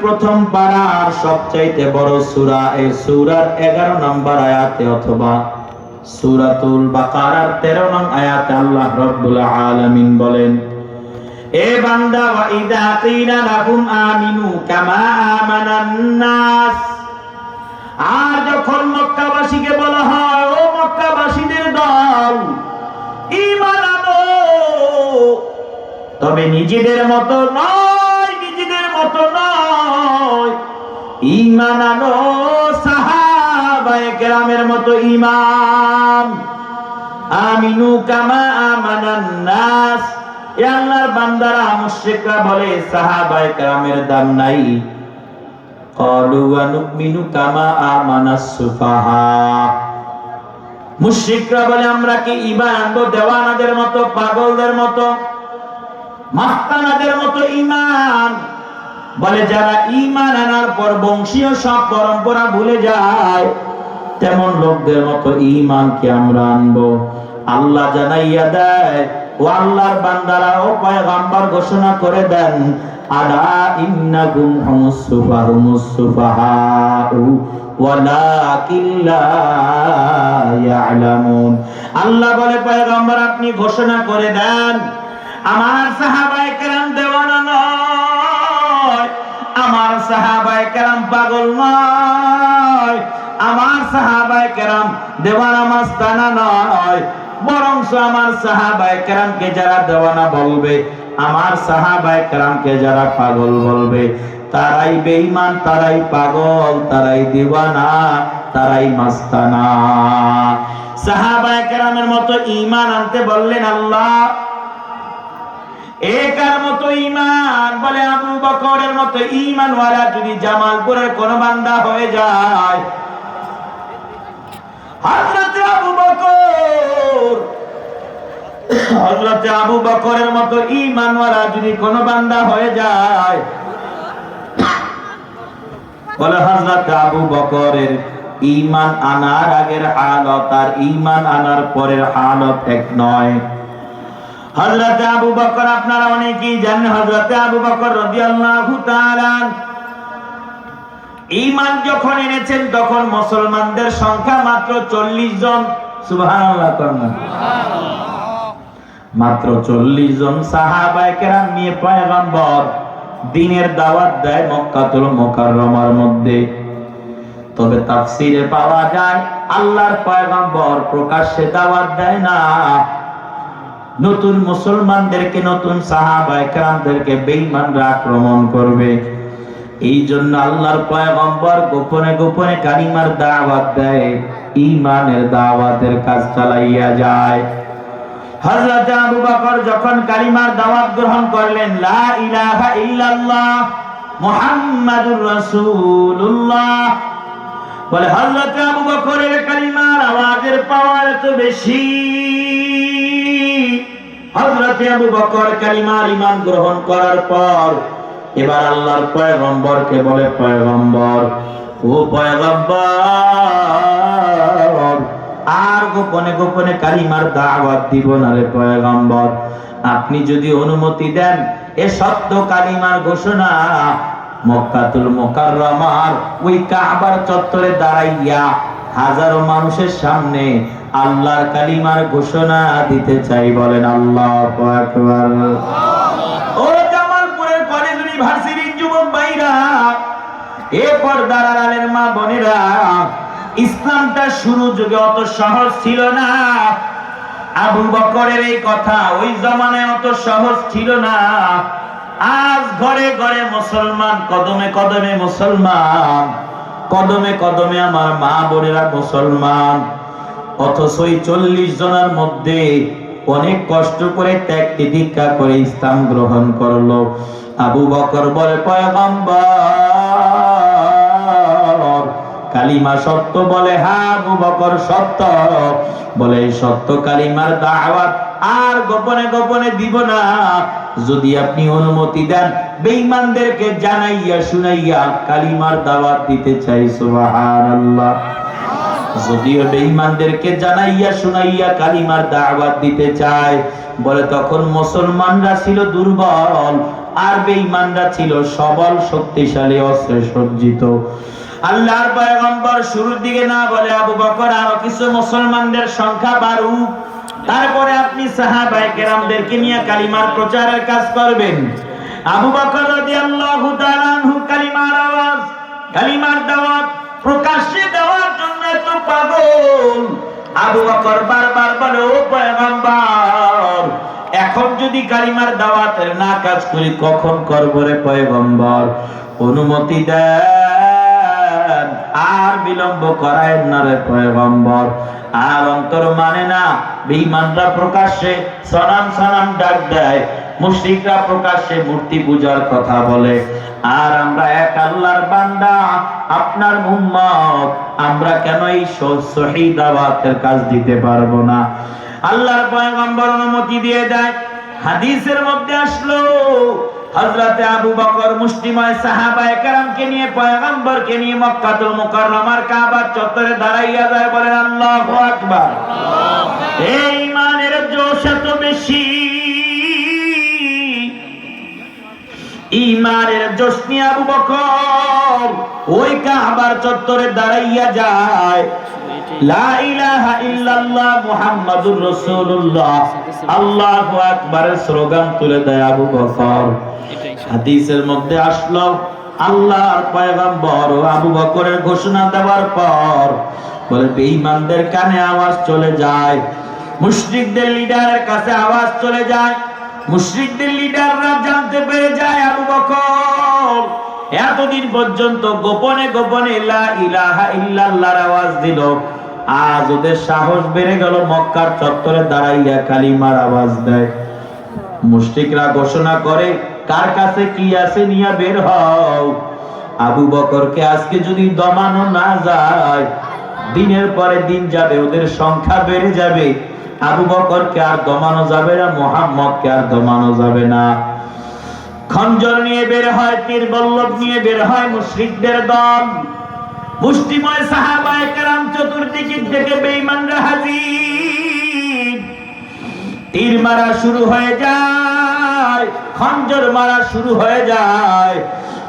প্রথম পারার সবচাইতে বড় সূরা? এই সূরার 11 নম্বর আয়াতে অথবা সূরাতুল বাকারার 13 নং আয়াতে আল্লাহ রাব্বুল আলামিন বলেন, এ বান্দা, ওয়া যখন মক্কাবাসীকে বলা হয়, ও মক্কাবাসীদের দল, ঈমান তবে নিজেদের মতো নয়, নিজেদের মতো নয়। ঈমান আনো সাহাবায়ে মতো ঈমান। আমিনু কামা আমানান নাস। এ আল্লাহর বান্দারা, মুশরিকরা বলে, সাহাবায়ে কেরামের দাম নাই। মুশরিকরা বলে, আমরা কি ঈমান আনব দেওয়ানাদের মতো, পাগলদের মতো? মাস্তানাদের মতো ঈমান। বলে, যারা ঈমান আনার পর বংশীয় সব পরম্পরা ভুলে যায়, তেমন লোকদের মতো ঈমান কি আমরা আনব? আল্লাহ জানাইয়া দেয়, ও আল্লাহর বান্দারা, ও পয়গাম্বর ঘোষণা করে দেন, আলা ইন্নাকুম হুমুস সুফাহুমুস সুফাহাউ ওয়ালাকিন লা ইয়ালামুন। আল্লাহ বলে, পয়গাম্বর, আপনি ঘোষণা করে দেন আমার সাহাবায়ে কেরাম দেওয়ানা নয়। আমার সাহাবায়ে কেরাম পাগল নয়। আমার সাহাবায়ে কেরাম দেওয়ানা মাস্তানা নয়। বরং আমার সাহাবায়ে কেরামকে যারা দেওয়ানা বলবে, আমার সাহাবায়ে কেরামকে যারা পাগল বলবে, তারাই বেঈমান, তারাই পাগল, তারাই দিওয়ানা, তারাই মাস্তানা। সাহাবায়ে কেরামের মতো ঈমান আনতে বললেন আল্লাহ একার মতো ঈমান, বলে আবু বকরের মতো ঈমান ওয়ালা যদি জামালপুরের কোন বান্দা হয়ে যায়। হযরত আবু বকর, হযরত আবু বকরের মতো যদি কোন বান্দা হয়ে যায়, বলে হযরত আবু বকরের ইমান আনার আগের হালত আর ইমান আনার পরের হালত এক নয়। হযরত আবু বকর আপনারা অনেকেই জানেন, হযরত আবু বকর রাদিয়াল্লাহু তাআলা যখন এনেছেন, তখন মুসলমানদের সংখ্যা মাত্র 40 জন। মাত্র 40 জন সাহাবায়ে কেরাম নিয়ে পয়গম্বর দিনের দাওয়াত দেয় মক্কাতুল মুকাররমার মধ্যে। তবে তাফসীরে পাওয়া যায়, আল্লাহর পয়গম্বর প্রকাশ্যে দাওয়াত দেয় না। নতুন মুসলমানদেরকে, নতুন সাহাবায়ে কেরামদেরকে বেঈমানরা আক্রমণ করবে। এই জন্য আল্লাহর পয়গম্বর গোপনে গোপনে কালিমার দাওয়াত দেয়, ঈমানের দাওয়াতের কাজ চালাইয়া যায়। হযরত আবু বকর যখন কালিমার দাওয়াত গ্রহণ করলেন, লা ইলাহা ইল্লাল্লাহ মুহাম্মাদুর রাসূলুল্লাহ। বলে, হযরত আবু বকরের কালিমার আওয়াজের পাওয়ার এত বেশি। হযরত আবু বকর কালিমার গ্রহণ করার পর, এবার আল্লাহর বলে, পয়গম্বর, ও পয়গম্বর, আর গোপনে গোপনে কালিমার দাওয়াত দিব না রে পয়গম্বর। আপনি যদি অনুমতি দেন, এ সত্য কালিমার ঘোষণা মক্কাতুল মুকাররমার ওই কাবার চত্বরে দাঁড়াইয়া হাজারো মানুষের সামনে আল্লাহর কালিমার ঘোষণা দিতে চাই বলেন আল্লাহু ইসলামটা শুরু যুগে অত সহজ ছিল না। এই কথা ওই জমানায় অত সহজ ছিল না। আজ ঘরে ঘরে মুসলমান, কদমে কদমে মুসলমান। কদমে কদমে আমার মা বোনেরা মুসলমান। অথচ চল্লিশ জনের মধ্যে অনেক কষ্ট করে ত্যাগ তিতিক্ষা করে ইসলাম গ্রহণ করল। আবু বকর বলে, পয়গম্বর, কালিমা সত্য বলে। হ্যাঁ আবু বকর, সত্য। বলে সত্য কালিমার দাওয়াত আর গোপনে গোপনে দিব না। যদি আপনি অনুমতি দেন, বেঈমানদেরকে জানাইয়া শুনাইয়া কালিমার দাওয়াত দিতে চাই, সুবহানাল্লাহ। যদিও বেঈমানদেরকে জানাইয়া শুনাইয়া কালিমার দাওয়াত দিতে চায়, বলে তখন মুসলমানরা ছিল দুর্বল, আর বেঈমানরা ছিল সবল, শক্তিশালী, অস্ত্রে সজ্জিত। আল্লাহর পয়গম্বর শুরুর দিকে না বলে আবু বকর, আরও কিছু মুসলমানদের সংখ্যা বাড়ুক। তারপরে আপনি সাহাবায়ে কেরামদেরকে নিয়ে কালিমার প্রচারের কাজ করবেন। আবু বকর রাদিয়াল্লাহু তাআলা আনহু কালিমার আওয়াজ, কালিমার দাওয়াত প্রকাশ্যে দেওয়ার জন্য এত পাগল। আবু বকর বারবার বলে, ও পয়গম্বর, এখন যদি কালিমার দাওয়াতের না কাজ করি, কখন করব রে পয়গম্বর? অনুমতি দেন, আর বিলম্ব করায় না রে পয়গম্বর। আর অন্তর মানে না বেঈমানরা প্রকাশ্যে সনাম সনাম ডাক দেয়, মুশরিকরা প্রকাশ্যে মূর্তি পূজার কথা বলে, আর আমরা এক আল্লাহর বান্দা, আপনার উম্মত, আমরা কেন এই সহি দাওয়াতের কাজ দিতে পারব না? আল্লাহর পয়গম্বর অনুমতি দিয়ে দেয়, হাদিসের মধ্যে আসলো হযরতে আবু বকর মুসলিমায় সাহাবায়ে কেরামকে নিয়ে পয়গম্বরকে নিয়ে মক্কাতুল মুকাররমার কাবার চত্বরে দাঁড়াইয়া যায় বলেন আল্লাহু আকবার। এই ইমানের জোশ এত বেশি। ইমানের জোশ নিয়ে আবু বকর ওই কাবার চত্বরে দাঁড়াইয়া যায়। লা ইলাহা ইল্লাল্লাহ মুহাম্মাদুর রাসূলুল্লাহ। আল্লাহু আকবারের স্লোগান তুলে দেয় আবু বকর। হাদিসের মধ্যে আসলো আল্লাহর পয়গম্বর আবু বকরের ঘোষণা দেওয়ার পর বলে বেঈমানদের কানে আওয়াজ চলে যায় মুশরিকদের লিডারের কাছে আওয়াজ চলে যায় মুশরিকদের লিডাররা জানতে পেরে যায় আবু বকর। এতদিন পর্যন্ত গোপনে গোপনে লা ইলাহা ইল্লাল্লাহর আওয়াজ দিল। আজ ওদের সাহস বেড়ে গেল মক্কার চত্বরে দাঁড়াইয়া কালিমার আওয়াজ দেয়। মুশরিকরা ঘোষণা করে, কার কাছে কি আছে নিয়ে বের হও। আবু বকরকে আজকে যদি দমানো না যায়, দিনের পরে দিন যাবে, ওদের সংখ্যা বেড়ে যাবে। আবু বকরকে আর দমানো যাবে না, মোহাম্মদকে আর দমানো যাবে না। খঞ্জর নিয়ে বের হয় তীর বল্লভ নিয়ে বের হয় মুশরিকদের দল। মুষ্টিময় সাহাবায়ে কেরাম চতুর্দিকে থেকে বেঈমানরা হাজির। তীর মারা শুরু হয়ে যায়, খঞ্জর মারা শুরু হয়ে যায়।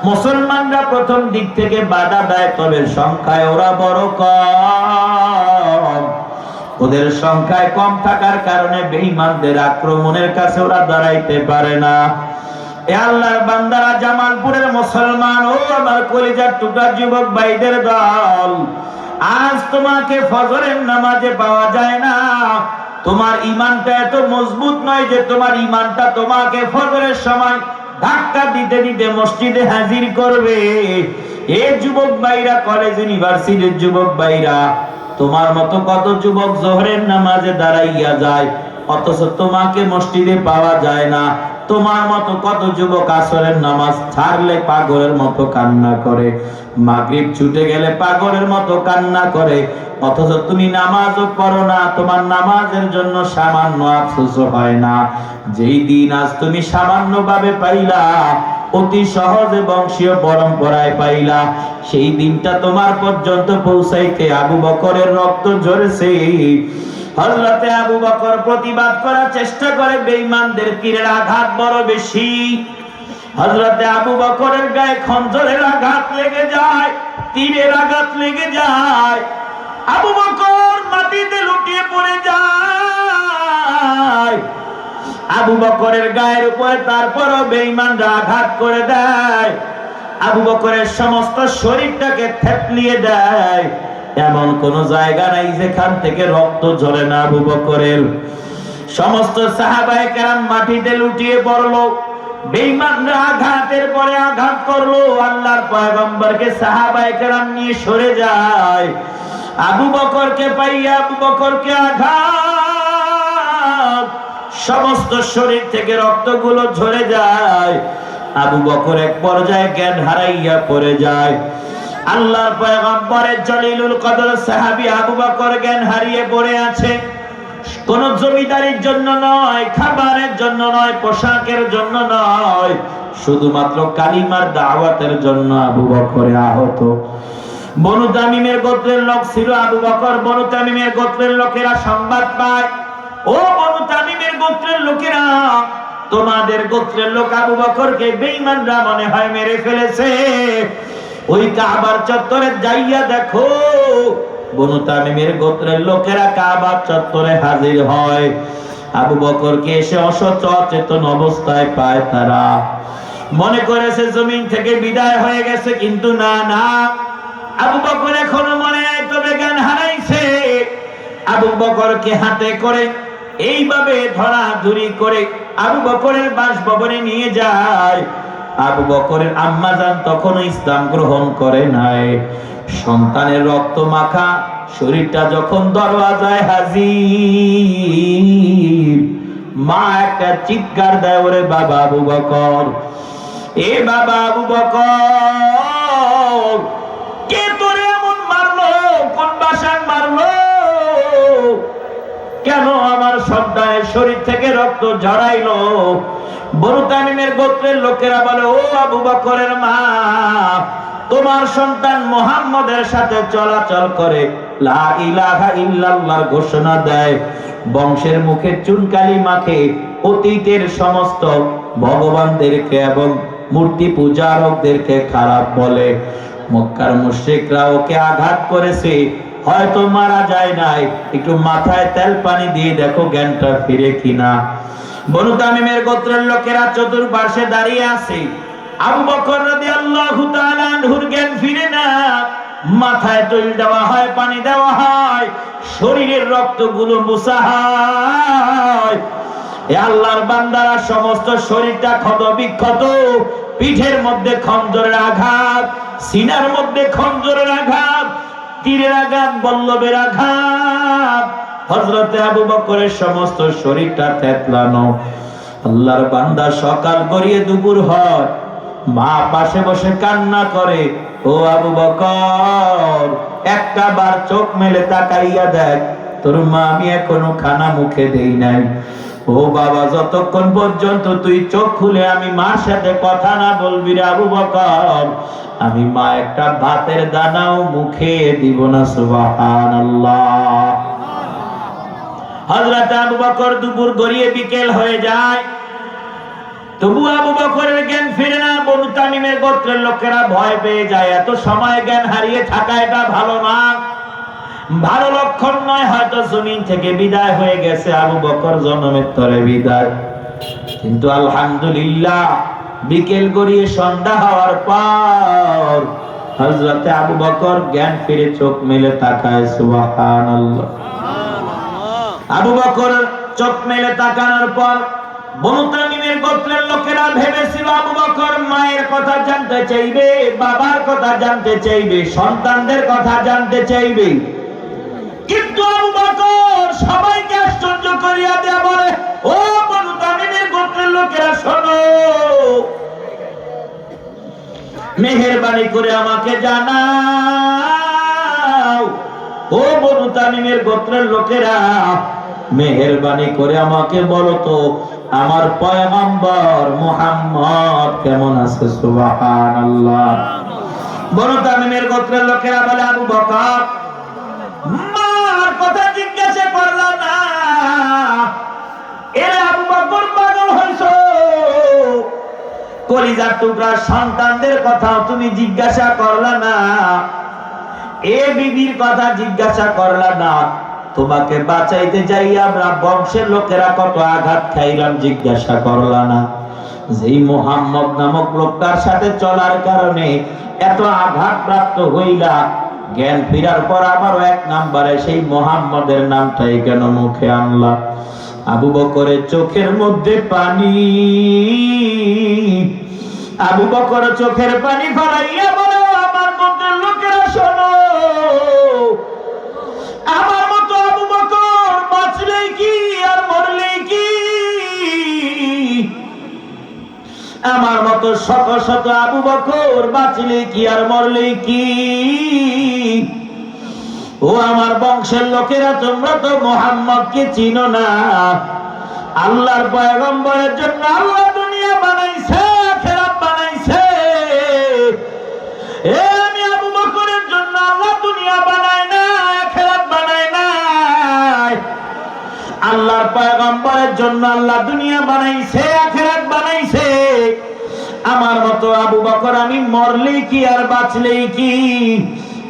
মুসলমানরা প্রথম দিক থেকে বাধা দেয় তবে সংখ্যায় ওরা বড় কম। ওদের সংখ্যায় কম থাকার কারণে বেঈমানদের আক্রমণের কাছে ওরা দাঁড়াইতে পারে না। এ আল্লাহর বান্দারা জামালপুরের মুসলমান, ও আমার কলিজার টুকরা যুবক ভাইদের দল, আজ তোমাকে ফজরের নামাজে পাওয়া যায় না। তোমার ইমানটা এত মজবুত নয় যে তোমার ইমানটা তোমাকে ফজরের সময় ধাক্কা দিতে দিতে মসজিদে হাজির করবে। এ যুবক ভাইরা, কলেজ, ইউনিভার্সিটির যুবক ভাইরা, তোমার মতো কত যুবক জোহরের নামাজে দাঁড়াইয়া যায়, অথচ তোমাকে মসজিদে পাওয়া যায় না। তোমার মতো কত যুবক আসরের নামাজ ছাড়লে পাগলের মতো কান্না করে? মাগরিব ছুটে গেলে পাগলের মতো কান্না করে। অথচ তুমি নামাজও পড়ো না, তোমার নামাজের জন্য সামান্য আফসোস হয় না। যেই দিন আজ তুমি সামান্য ভাবে পাইলা, অতি সহজে বংশীয় পরম্পরায় পাইলা, সেই দিনটা তোমার পর্যন্ত পৌঁছাইতে আবু বকরের রক্ত ঝরেছে। হযরতে আবু বকর প্রতিবাদ করার চেষ্টা করে, বেঈমানদের তীরের আঘাত বড় বেশি। হযরতে আবু বকরের গায়ে খঞ্জরের আঘাত লেগে যায়, তীরের আঘাত লেগে যায়। আবু বকর মাটিতে লুটিয়ে পড়ে যায়। আবু বকরের গায়ের উপরে তারপরও বেঈমানরা আঘাত করে দেয়। আবু বকরের সমস্ত শরীরটাকে থেতলিয়ে দেয়। এমন কোন জায়গা নাই যেখান থেকে রক্ত ঝরে না আবু বকরের। সমস্ত সাহাবায়ে কেরাম মাটিতে লুটিয়ে পড়ল আঘাতের পরে আঘাত করল, আল্লাহর পয়গম্বরকে সাহাবায়ে কেরাম নিয়ে সরে যায়। আবু বকরকে পাইয়া আবু বকরকে আঘাত। সমস্ত শরীর থেকে রক্তগুলো ঝরে যায়। আবু বকর এক পর্যায়ে জ্ঞান হারাইয়া পড়ে যায়। আল্লাহর পয়গম্বরের জলিলুল কদর সাহাবী আবু বকর জ্ঞান হারিয়ে পড়ে আছে। কোন জমিদারির জন্য নয়, খাবারের জন্য নয়, পোশাকের জন্য নয়, শুধুমাত্র কালিমার দাওয়াতের জন্য আবু বকরে আহত। বনু তামিমের গোত্রের লোক ছিল আবু বকর। বনু তামিমের গোত্রের লোকেরা সংবাদ পায়, ও বনু তামিমের গোত্রের লোকেরা, তোমাদের গোত্রের লোক আবু বকরকে বেঈমানরা মনে হয় মেরে ফেলেছে। ওই কাবার চত্বরে যাইয়া দেখো, বনু তামিমের গোত্রের লোকেরা কাবার চত্বরে হাজির হয়। আবু বকরকে এসে অসচেতন অবস্থায় পায় তারা। মনে করেছে জমিন থেকে বিদায় হয়ে গেছে, কিন্তু না না, আবু বকর এখনও মনে হয় তবে জ্ঞান হারাইছে। আবু বকরকে হাতে করে এইভাবে ধরা ধুরি করে আবু বকরের বাসভবনে নিয়ে যায়। আবু বকরের আম্মা যান তখনও ইসলাম গ্রহণ করে নাই। সন্তানের রক্ত মাখা, শরীরটা যখন দরওয়াজায় হাজির, মা একটা চিৎকার দেয়, ওরে বাবা আবু বকর, এ বাবা আবু বকর, কে তোরে এমন মারলো? কোন বাসায় মারলো? কেন আমার সন্তানের শরীর থেকে রক্ত ঝরাইলো? বনু তামিমের গোত্রের লোকেরা বলে, ও আবু বকরের মা, তোমার সন্তান মোহাম্মদের সাথে চলাচল করে লা ইলাহা ইল্লাল্লাহর ঘোষণা দেয়। বংশের মুখে চুনকালি মাখে অতীতের সমস্ত ভগবানদেরকে এবং মূর্তি পূজারকদেরকে খারাপ বলে। মক্কার মুশরিকরা ওকে আঘাত করেছে। হয়তো মারা যায় নাই। একটু মাথায় তেল পানি দিয়ে দেখো জ্ঞানটা ফিরে কিনা। বনু তামিমের গোত্রের লোকেরা চতুর্পাশে দাঁড়িয়ে আছে। আবু বকর রাদিয়াল্লাহু তাআলা আনহুর জ্ঞান ফিরে না। মাথায় তৈল দেওয়া হয়, পানি দেওয়া হয়। শরীরের রক্তগুলো মুছা হয়। এ আল্লাহর বান্দারা সমস্ত শরীরটা ক্ষত বিক্ষত পিঠের মধ্যে খঞ্জরের আঘাত, সিনার মধ্যে খঞ্জরের আঘাত তীরের আঘাত, বল্লভের আঘাত। হজরতে আবু বকরের সমস্ত শরীরটা থেতলানো। আল্লাহর বান্দা সকাল গড়িয়ে দুপুর হয়, মা পাশে বসে কান্না করে, ও আবু বকর, একটা বার চোখ মেলে তাকাইয়া দেখ, তোর মা আমি এখনও খানা মুখে দেই নাই। ও বাবা, যতক্ষণ পর্যন্ত তুই চোখ খুলে আমি মার সাথে কথা না বলবি আবু বকর, আমি মা একটা ভাতের দানাও মুখে দিব না, সুবহানাল্লাহ। হযরত আবু বকর দুপুর গড়িয়ে বিকেল হয়ে যায়। তবু আবু বকরের জ্ঞান ফিরে না, বনু তামিমের গোত্রের লোকেরা ভয় পেয়ে যায়। এত সময় জ্ঞান হারিয়ে থাকা এটা ভালো না। ভালো লক্ষণ নয় হয়তো জমিন থেকে বিদায় হয়ে গেছে, আবু বকর জন্মের তরে বিদায়। কিন্তু আলহামদুলিল্লাহ, বিকেল গড়িয়ে সন্ধ্যা হওয়ার পর হজরতে আবু বকর জ্ঞান ফিরে চোখ মেলে তাকায়, সুবহানাল্লাহ। আবু বকর চোখ মেলে তাকানোর পর বনু গোত্রের লোকেরা ভেবেছিল, আবু বকর মায়ের কথা জানতে চাইবে, বাবার কথা জানতে চাইবে, সন্তানদের কথা জানতে চাইবে। কিন্তু আবু বকর সবাইকে আশ্চর্য করিয়া দেয়া বলে, ও বনু তামিমের গোত্রের লোকেরা, শোনো। মেহেরবানি করে আমাকে জানাও। ও বনু তামিমের গোত্রের লোকেরা, মেহেরবানি করে আমাকে বলো তো, আমার পয়গম্বর মুহাম্মদ কেমন আছে? সুবহানাল্লাহ। বনু তামিমের গোত্রের লোকেরা বলে, আবু বকর কথা জিজ্ঞাসা করলা না। এরা আবু বকর পাগল হইছো। কলিজার টুকরা সন্তানদের কথাও তুমি জিজ্ঞাসা করলা না। এ বিবির কথা জিজ্ঞাসা করলা না। তোমাকে বাঁচাইতে যাই আমরা বংশের লোকেরা কত আঘাত খাইলাম জিজ্ঞাসা করলা না। যেই মোহাম্মদ নামক লোকটার সাথে চলার কারণে এত আঘাত প্রাপ্ত হইলা। জ্ঞান ফিরার পর আবারও এক নাম্বারে সেই মোহাম্মদের নামটাই কেন মুখে আনলা? আবু বকরের চোখের মধ্যে পানি। আবু বকর চোখের পানি ফলাইয়া বলো, আমার মধ্যে লোকেরা শোনো। আমার মতো আবু বকর বাঁচলেই কি আর মরলেই আমার মতো শত শত আবু বকর বাঁচলে কি আর মরলে কি? ও আমার বংশের লোকেরা, তোমরা তো মোহাম্মদকে চিনো না। আল্লাহর পয়গম্বরের জন্য আল্লাহ দুনিয়া বানাইছে। পয়গম্বরের জন্য আল্লাহ দুনিয়া বানাইছে, আখেরাত বানাইছে। আমার মতো আবু বকর আমি মরলেই কি আর বাঁচলেই কি?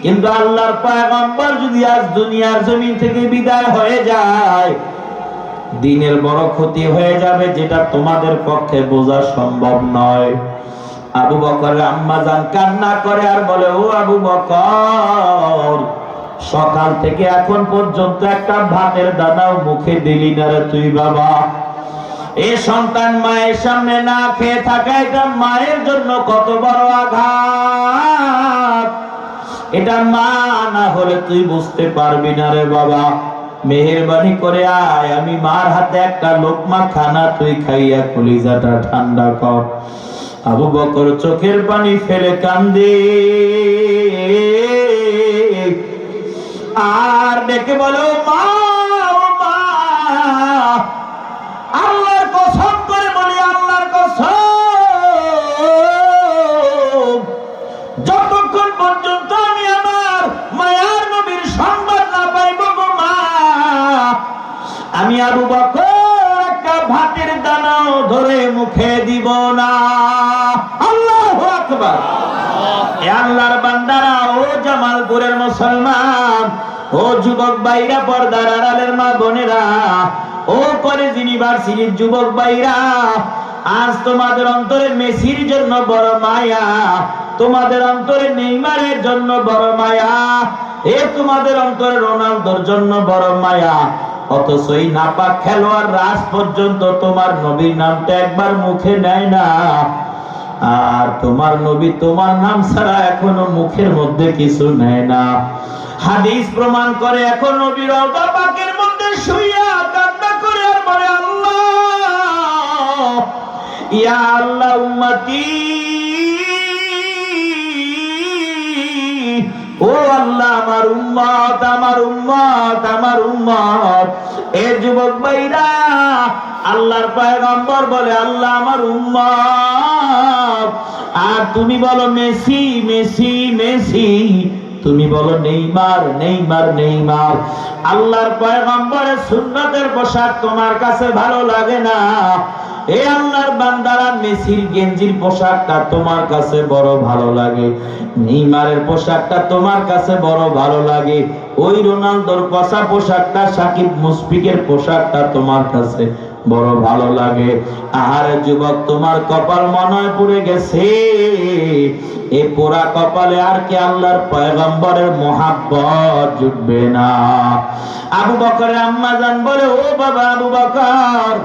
কিন্তু আল্লাহর পয়গম্বর যদি আজ দুনিয়ার জমিন থেকে বিদায় হয়ে যায়, দিনের বড় ক্ষতি হয়ে যাবে যেটা তোমাদের পক্ষে বোঝা সম্ভব নয়। আবু বকর আম্মা জান কান্না করে আর বলে, ও আবু বকর সকাল থেকে এখন পর্যন্ত একটা ভাতের দানাও মুখে দিলি না রে তুই বাবা। এ সন্তান মায়ের সামনে না খেয়ে থাকা এটা মায়ের জন্য কত বড় আঘাত। এটা মা না হলে তুই বুঝতে পারবি না রে বাবা। মেহেরবানি করে আয়, আমি মার হাতে একটা লোকমা খানা তুই খাইয়া কলিজাটা ঠান্ডা কর। আবু বকর চোখের পানি ফেলে কান্দে। আর ডেকে বলো মা। আল্লাহর কসম করে বলি, আল্লাহর কসম। যতক্ষণ পর্যন্ত আমি আমার মায়ার নবীর সংবাদ না পাইব গো মা, আমি আবু বকর একটা ভাতের দানাও ধরে মুখে দিব না। আল্লাহু আকবার। আল্লাহর বান্দারা, ও জামালপুরের মুসলমান, ও যুবক ভাইরা, পর্দার আড়ালের মা বোনেরা, ও কলেজ ইউনিভার্সিটির যুবক ভাইরা, আজ তোমাদের অন্তরে মেসির জন্য বড় মায়া, তোমাদের অন্তরে নেইমারের জন্য বড় মায়া, এ তোমাদের অন্তরে রোনালদোর জন্য বড় মায়া। অথচ এই নাপাক খেলোয়াড় রাজ পর্যন্ত তোমার নবীর নামটা একবার মুখে নেয় না। আর তোমার নবী তোমার নাম ছাড়া এখনও মুখের মধ্যে কিছু নেয় না। হাদিস প্রমাণ করে এখন নবীর পাকের মধ্যে শুইয়া কান্না করে আর আল্লাহ, ইয়া আল্লাহ উম্মতি ও আল্লাহ, আমার উম্মত আমার উম্মত আমার উম্মত। এ যুবক ভাইরা, আল্লাহর পয়গম্বর বলে, আল্লাহ আমার উম্মত। আর তুমি বলো, মেসি মেসি মেসি। তুমি বলো, নেইমার নেইমার নেইমার। আল্লাহর পয়গম্বরের সুন্নতের পোশাক তোমার কাছে ভালো লাগে না। এ আল্লাহর বান্দারা মেসির গেঞ্জির পোশাকটা তোমার কাছে বড় ভালো লাগে। নেইমারের পোশাকটা তোমার কাছে বড় ভালো লাগে। ওই রোনালদোর পোশাকটা, সাকিব মুশফিকের পোশাকটা তোমার কাছে বড় ভালো লাগে। আহারে যুবক, তোমার কপাল পুড়ে গেছে। এ পোড়া কপালে আর কি আল্লাহর পয়গম্বরের মহাব্বত জুটবে না। আবু বকরের আম্মা জান বলে, ও বাবা আবু বকর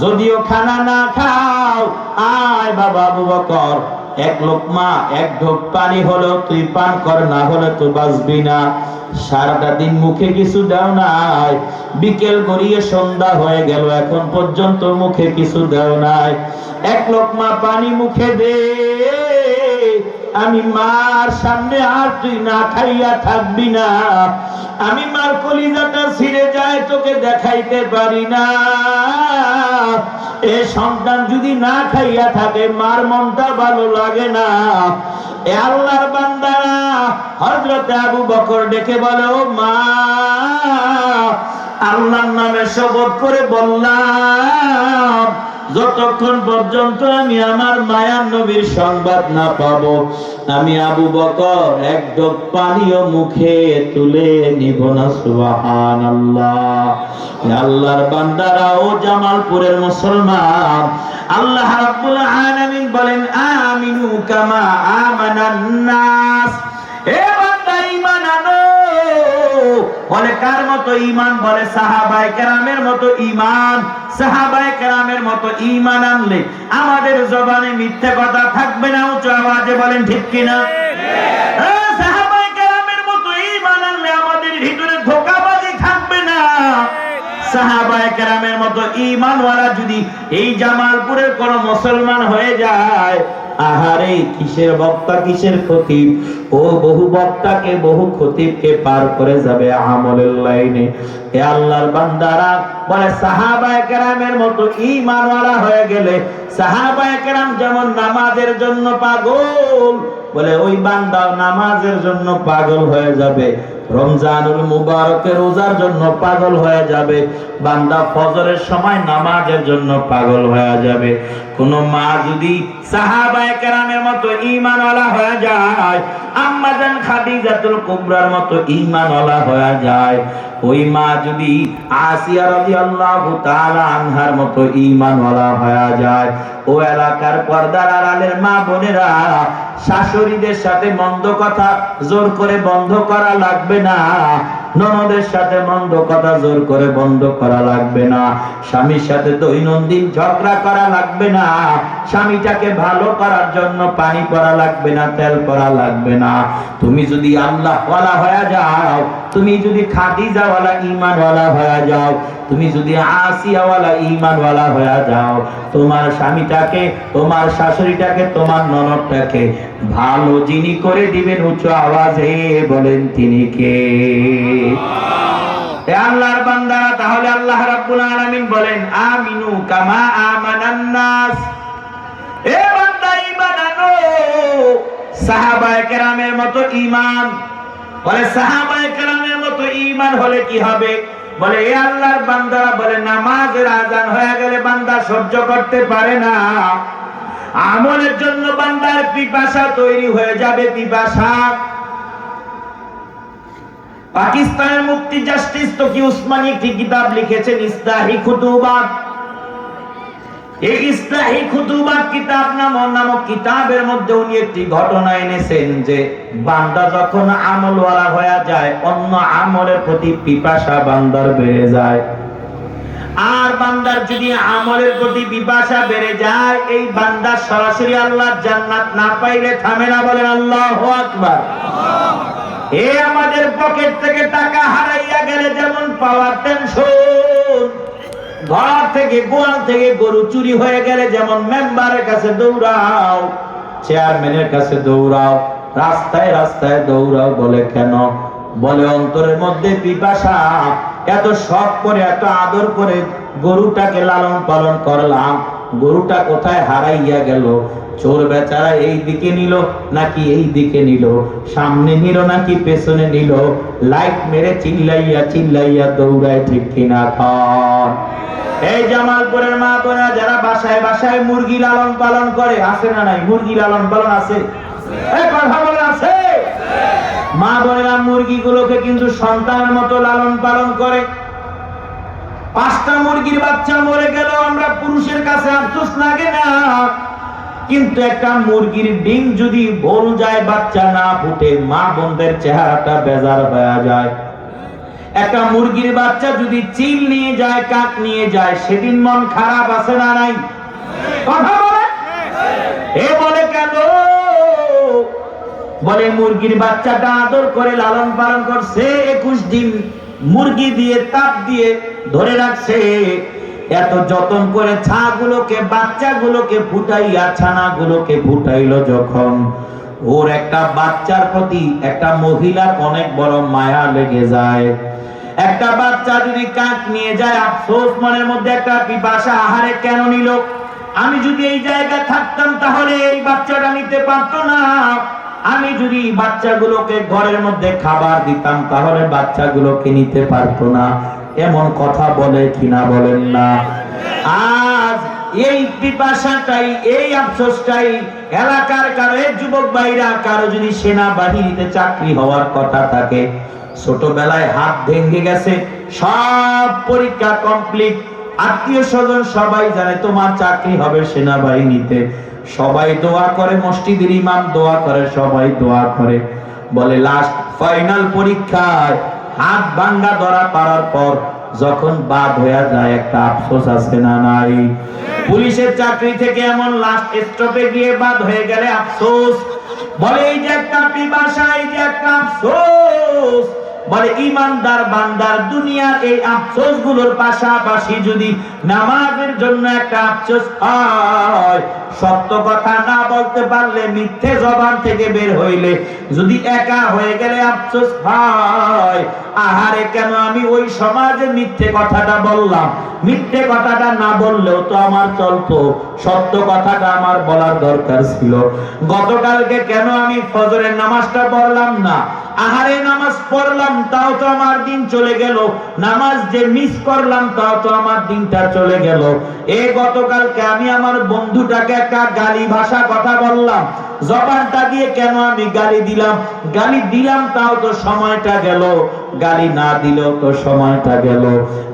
যদিও খানা না খাও, আয় বাবা আবু বকর। এক লোকমা, এক ঢোক পানি হলো, তুই পান কর, না হলে তো বাঁচবি না। সারাটা দিন মুখে কিছু দেও নাই। বিকেল গড়িয়ে সন্ধ্যা হয়ে গেল, এখন পর্যন্ত মুখে কিছু দেও নাই। এক লোকমা পানি মুখে দে। আমি মার সামনে আর তুই না খাইয়া থাকবি না। আমি মার কলিজাটা ছিঁড়ে যায়, তোকে দেখাইতে পারি না। এ সন্তান যদি না খাইয়া থাকে, মার মনটা ভালো লাগে না। এ আল্লাহর বান্দারা হযরত আবু বকর ডেকে বলে মা, আল্লাহর নামে শপথ করে বললাম যতক্ষণ পর্যন্ত আমি আমার মায়ার নবীর সংবাদ না পাবো, আমি আবু বকর এক ঢোক পানিও মুখে তুলে নিব না সুবাহান আল্লাহ আল্লাহর বান্দারা, ও জামালপুরের মুসলমান, আল্লাহ রাব্বুল আলামিন বলেন, আমিনু কামা আমানান নাস। এ বান্দা ঈমান আনো। বলে কার মতো ঈমান বলে সাহাবায়ে কেরামের মতো ঈমান সাহাবায়ে কেরামের মতো ঈমান আনলে আমাদের জবানে মিথ্যে কথা থাকবে না উচ্চ আওয়াজে বলেন ঠিক কিনা? হ্যাঁ, সাহাবায়ে কেরামের মতো ঈমান আনলে আমাদের ভিতরে ধোঁকাবাজি থাকবে না। সাহাবায়ে কেরামের মতো ঈমানওয়ালা যদি এই জামালপুরের কোন মুসলমান হয়ে যায় আহারে, কিসের বক্তা, কিসের খতিব? ও বহু বক্তাকে, বহু খতিবকে পার করে যাবে আমলের লাইনে। এ আল্লাহর বান্দারা বলে, সাহাবায়ে কেরামের মতো ঈমানওয়ালা হয়ে গেলে, সাহাবায়ে কেরাম যেমন নামাজের জন্য পাগল, বলে ওই বান্দাও নামাজের জন্য পাগল হয়ে যাবে। রমজানুল মুবারকে রোজার জন্য পাগল হয়ে যাবে। বান্দা ফজরের সময় নামাজের জন্য পাগল হয়ে যাবে। কোন মা যদি সাহাবায়ে কেরামের মতো ঈমানওয়ালা হয়ে যায় আম্মাজান খাদিজাতুল কুবরার মতো ঈমানওয়ালা হয়ে যায়, ওই মা যদি আসিয়া রাদিয়াল্লাহু তাআলা আনহার মতো ঈমানওয়ালা হয়ে যায়, ও এলাকার পর্দার আড়ালের মা বোনেরা শাশুড়িদের সাথে মন্দ কথা জোর করে বন্ধ করা লাগবে না। ননদের সাথে মন্দ কথা জোর করে বন্ধ করা লাগবে না। স্বামীর সাথে দৈনন্দিন ঝগড়া করা লাগবে না। স্বামীটাকে ভালো করার জন্য পানি পরা লাগবে না, তেল পরা লাগবে না। তুমি যদি আল্লাহ ওয়ালা হয়ে যাও, তুমি যদি খাদিজাওয়ালা ইমানওয়ালা হয়ে যাও, তুমি যদি আসিয়াওয়ালা ইমানওয়ালা হয়ে যাও, তোমার স্বামীটাকে, তোমার শাশুড়িটাকে, তোমার ননদটাকে ভালো যিনি করে দিবেন উচ্চ আওয়াজে বলেন তিনি কে? আল্লাহর তাহলে আল্লাহ রাব্বুল আলামিন বলেন, আমিনু কামা আমানান নাস এ বান্দা, ঈমান আনো। সাহাবায়ে কেরামের মতো ঈমান। বলে, সাহাবায়ে কেরামের মতো ঈমান হলে কি হবে? বলে, এ আল্লাহর বান্দারা বলে, নামাজের আজান হয়ে গেলে বান্দা সহ্য করতে পারে না। আমলের জন্য বান্দার পিপাসা তৈরি হয়ে যাবে, পিপাসা। পাকিস্তানের মুক্তি জাস্টিস তো কি উসমানী একটি কিতাব লিখেছেন, ইসলাহি খুতুবাত। এই ইসলাহি খুতুবাত কিতাব নাম নামক কিতাবের মধ্যে উনি একটি ঘটনা এনেছেন যে, বান্দা যখন আমলওয়ালা হয়ে যায়, অন্য আমলের প্রতি পিপাসা বান্দার বেড়ে যায়। আর বান্দার যদি আমলের প্রতি বেড়ে যায়, এই সরাসরি আল্লাহর জান্নাত না পাইলে থামে না বলেন আল্লাহু আকবার। এ আমাদের পকেট থেকে টাকা হারাইয়া গেলে যেমন পাওয়ার টেনশন ঘর থেকে, গোয়াল থেকে গরু চুরি হয়ে গেলে যেমন মেম্বারের কাছে দৌড়াও চেয়ারম্যানের কাছে দৌড়াও, রাস্তায় রাস্তায় দৌড়াও বলে কেন? বলে অন্তরের মধ্যে পিপাসা, এত শখ করে, এত আদর করে গরুটাকে লালন পালন করলাম। গরুটা কোথায় হারাইয়া গেল? চোর বেচারা এই দিকে নিল নাকি এই দিকে নিল? সামনে নিল নাকি পেছনে নিল? লাইট মেরে চিল্লাইয়া চিল্লাইয়া দৌড়ায় ঠিক কিনা খান। এই জামালপুরের মা বোনেরা যারা বাসায় বাসায় মুরগি লালন পালন করে, আছে না নাই? মুরগি লালন পালন আছে? কথা বলে আছে? মা বোনেরা মুরগিগুলোকে কিন্তু সন্তানের মতো লালন পালন করে। পাঁচটা মুরগির বাচ্চা মরে গেল আমরা পুরুষের কাছে আফসোস লাগে না। কিন্তু একটা মুরগির ডিম যদি ভুল যায়, বাচ্চা না ফুটে, মা বোনদের চেহারাটা বেজার হয়ে যায়। একটা মুরগির বাচ্চা যদি চিল নিয়ে যায়, কাক নিয়ে যায়, সেদিন মন খারাপ আছে না নাই? কথা বলে? এ বলে কেন? বলে মুরগির বাচ্চাটা আদর করে লালন পালন করছে, একুশ দিন মুরগি দিয়ে তাপ দিয়ে ধরে রাখছে। এত যতন করে ছাগুলোকে, বাচ্চাগুলোকে ফুটাইয়া ছানাগুলোকে ফুটাইলো যখন। ওর একটা বাচ্চার প্রতি একটা মহিলার অনেক বড় মায়া লেগে যায়। একটা বাচ্চা যদি কাক নিয়ে যায়, আফসোস মনের মধ্যে একটা পিপাসা, আহারে, কেন নিল? আমি যদি এই জায়গায় থাকতাম তাহলে এই বাচ্চাটা নিতে পারতো না। আমি যদি বাচ্চাগুলোকে ঘরের মধ্যে খাবার দিতাম, তাহলে বাচ্চাগুলোকে নিতে পারতো না। এমন কথা বলে কিনা বলেন না। আজ এই পিপাসাটাই, এই আফসোসটাই এলাকার কারও যুবক ভাইরা, কারও যদি সেনাবাহিনীতে চাকরি হওয়ার কথা থাকে, ছোটবেলায় হাত ভেঙে গেছে, সব পরীক্ষা কমপ্লিট আত্মীয় স্বজন সবাই জানে, তোমার চাকরি হবে সেনাবাহিনীতে। সবাই দোয়া করে, মসজিদের ইমাম দোয়া করে, সবাই দোয়া করে। বলে লাস্ট ফাইনাল পরীক্ষায় হাত ভাঙ্গা ধরা পারার পর যখন বাদ হয়ে যায়, একটা আফসোস আছে না নাই? পুলিশের চাকরি থেকে এমন লাস্ট স্টপে গিয়ে বাদ হয়ে গেলে আফসোস। বলে, এই যে একটা পিপাসা, এই যে একটা আফসোস বলে, ইমানদার বান্দার দুনিয়ার এই আফসোসগুলোর পাশাপাশি যদি নামাজের জন্য একটা আফসোস হয়, সত্য কথা না বলতে পারলে মিথ্যে জবান থেকে বের হইলে যদি একা হয়ে গেলে আফসোস হয়, আহারে কেন আমি ওই সমাজে মিথ্যে কথাটা বললাম? মিথ্যে কথাটা না বললেও তো আমার চলতো। সত্য কথাটা আমার বলার দরকার ছিল। গতকালকে কেন আমি ফজরের নামাজটা পড়লাম না? আহারে নামাজ পড়লাম, তাও তো আমার দিন চলে গেল। নামাজ যে মিস করলাম, তাও তো আমার দিনটা চলে গেল। এ গতকালকে আমি আমার বন্ধুটাকে একটা গালি ভাষা কথা বললাম। জবানটা দিয়ে কেন আমি গালি দিলাম? গালি দিলাম, তাও তো সময়টা গেল। গালি না দিলেও তো সময়টা গেল।